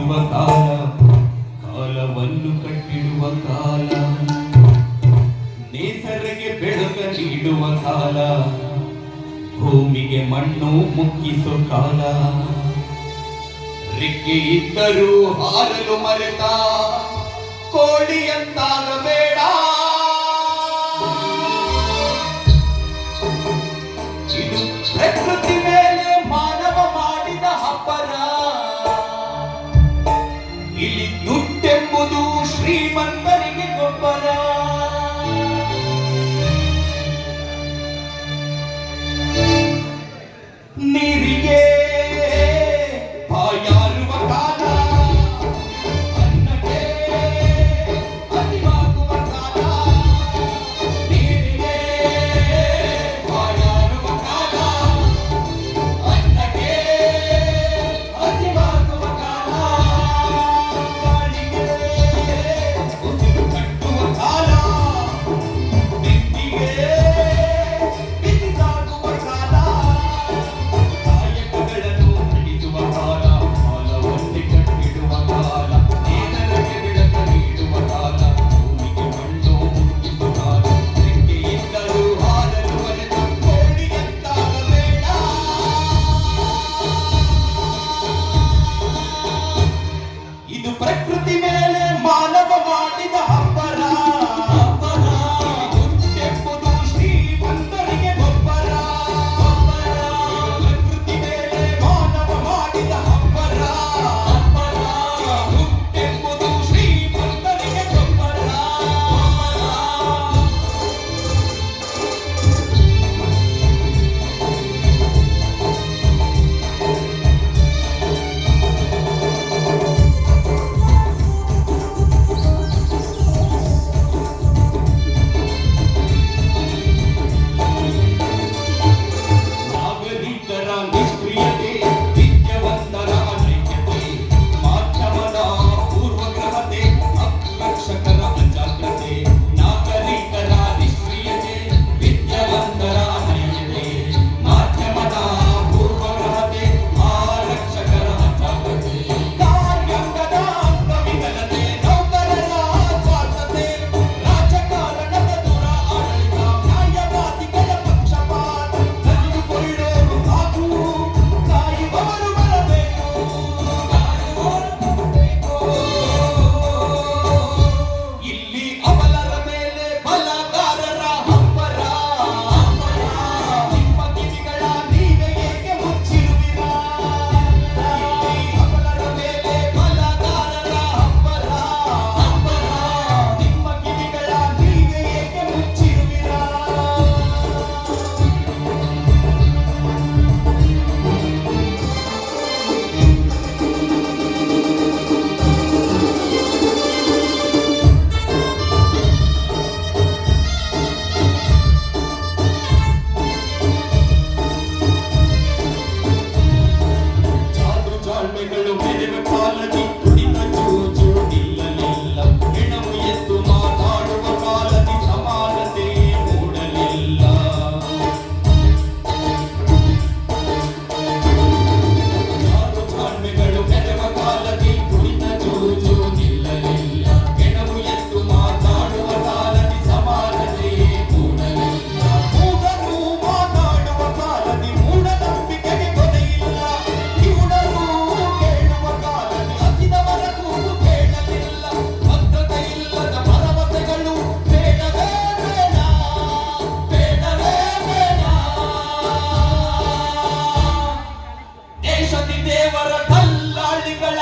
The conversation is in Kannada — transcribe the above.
ರೂಪಿಸುವ ಕಾಲ, ಕಾಲವನ್ನು ಕಟ್ಟಿಡುವ ಕಾಲ, ನೇಸರಿಗೆ ಬೆಳಕ ನೀಡುವ ಕಾಲ, ಭೂಮಿಗೆ ಮಣ್ಣು ಮುಕ್ಕಿಸೋ ಕಾಲ. ರೆಕ್ಕೆ ಇದ್ದರೂ ಹಾರಲು ಮರೆತ ಕೋಳಿಯಂತಾಗಬೇಕು или ದೇಶದಿ ದೇವರ ಕಲ್ಲಾಳಿಗಳ